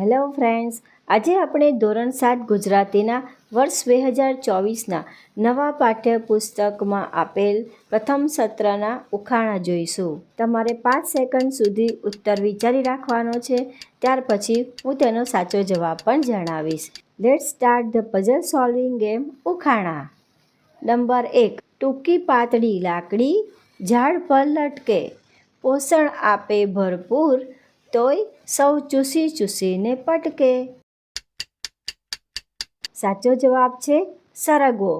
Hello friends, આજે આપણે ધોરણ સાત ગુજરાતીના વર્ષ બે હજાર ચોવીસના નવા પાઠ્યપુસ્તકમાં આપેલ પ્રથમ સત્રના ઉખાણા જોઈશું. તમારે પાંચ સેકન્ડ સુધી ઉત્તર વિચારી રાખવાનો છે, ત્યાર પછી હું તેનો સાચો જવાબ પણ જણાવીશ. Let start the puzzle solving game ઉખાણા. Number એક, ટૂંકી પાતળી લાકડી, ઝાડ પર લટકે. પોષણ આપે ભરપૂર તોય સૌ ચૂસી ચૂસીને પટકે. સાચો જવાબ છે સરગવો.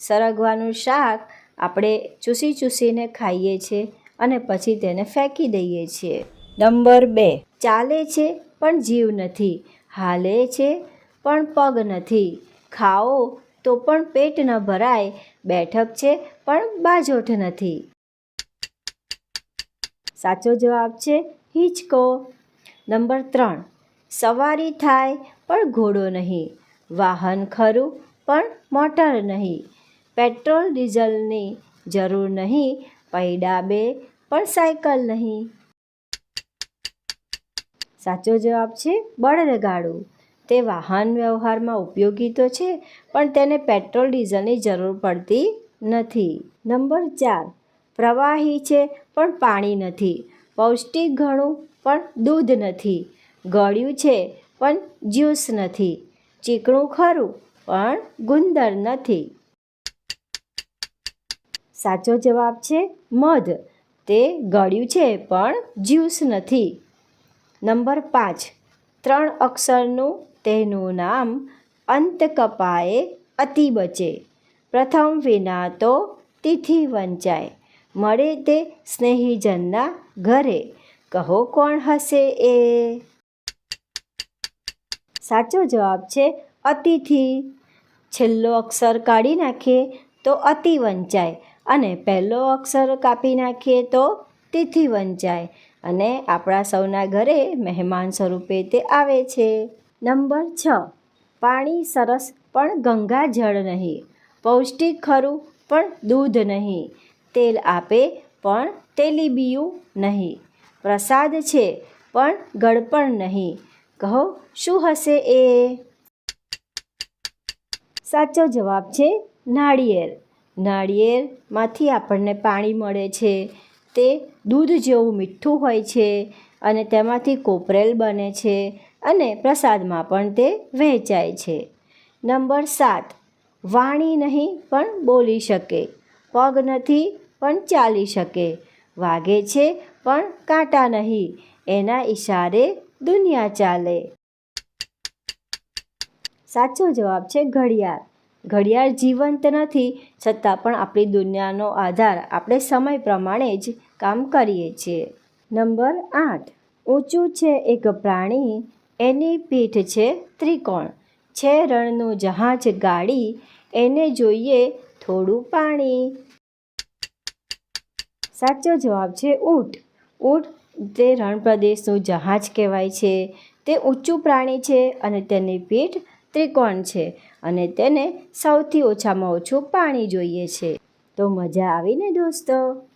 સરગવાનું શાક આપણે ચૂસી ચૂસીને ખાઈએ છીએ અને પછી તેને ફેંકી દઈએ છીએ. નંબર બે. ચાલે છે પણ જીવ નથી, હાલે છે પણ પગ નથી. ખાઓ તો પણ પેટ ન ભરાય, બેઠક છે પણ બાજોઠ નથી. સાચો જવાબ છે હિંચકો. નંબર ત્રણ, સવારી થાય પણ ઘોડો નહીં, વાહન ખરું પણ મોટર નહીં, પેટ્રોલ ડીઝલની જરૂર નહીં, પૈડા બે પણ સાયકલ નહીં. સાચો જવાબ છે બળદગાડું. તે વાહન વ્યવહારમાં ઉપયોગી તો છે, પણ તેને પેટ્રોલ ડીઝલની જરૂર પડતી નથી. નંબર ચાર પ્રવાહી છે, પણ પાણી નથી. પૌષ્ટિક ઘણું, પણ દૂધ નથી. ગળ્યું છે, પણ જ્યુસ નથી. ચીકણું ખરું, પણ ગુંદર નથી. સાચો જવાબ છે, મધ. તે ગળ્યું છે, પણ જ્યુસ નથી. નંબર પાંચ. ત્રણ અક્ષરનું તેનું નામ અંત કપાએ અતિ બચે પ્રથમ વિના તો તિથિ વંચાય. મળે તે સ્નેહીજનના ઘરે. કહો કોણ હશે એ? સાચો જવાબ છે અતિથિ. છેલ્લો અક્ષર કાઢી નાખીએ તો અતિ વંચાય અને પહેલો અક્ષર કાપી નાખીએ તો તિથિ વંચાય અને આપણા સૌના ઘરે મહેમાન સ્વરૂપે તે આવે છે. નંબર છ. પાણી સરસ પણ ગંગા જળ નહીં. પૌષ્ટિક ખરું પણ દૂધ નહીં. તેલ આપે પણ તેલીબિયું નહીં. પ્રસાદ છે, પણ ગળપણ નહીં. કહો, શું હશે એ? સાચો જવાબ છે, નાળિયેર. નાળિયેરમાંથી આપણને પાણી મળે છે. તે દૂધ જેવું મીઠું હોય છે અને તેમાંથી કોપરેલ બને છે અને પ્રસાદમાં પણ તે વહેંચાય છે. નંબર સાત. વાણી નહીં પણ બોલી શકે. પગ નથી પણ ચાલી શકે. વાગે છે, પણ કાંટા નહીં. એના ઈશારે દુનિયા ચાલે. સાચો જવાબ છે ઘડિયાળ. ઘડિયાળ જીવંત નથી, છતાં પણ આપણી દુનિયાનો આધાર આપણે સમય પ્રમાણે જ કામ કરીએ છીએ. નંબર આઠ. ઊંચું છે એક પ્રાણી, એની પીઠ છે ત્રિકોણ. છે રણનું જહાજ ગાડી, એને જોઈએ થોડું પાણી. સાચો જવાબ છે ઊંટ. ઊંટ તે રણપ્રદેશનું જહાજ કહેવાય છે. તે ઊંચું પ્રાણી છે અને તેની પીઠ ત્રિકોણ છે અને તેને સૌથી ઓછામાં ઓછું પાણી જોઈએ છે. તો મજા આવીને દોસ્તો?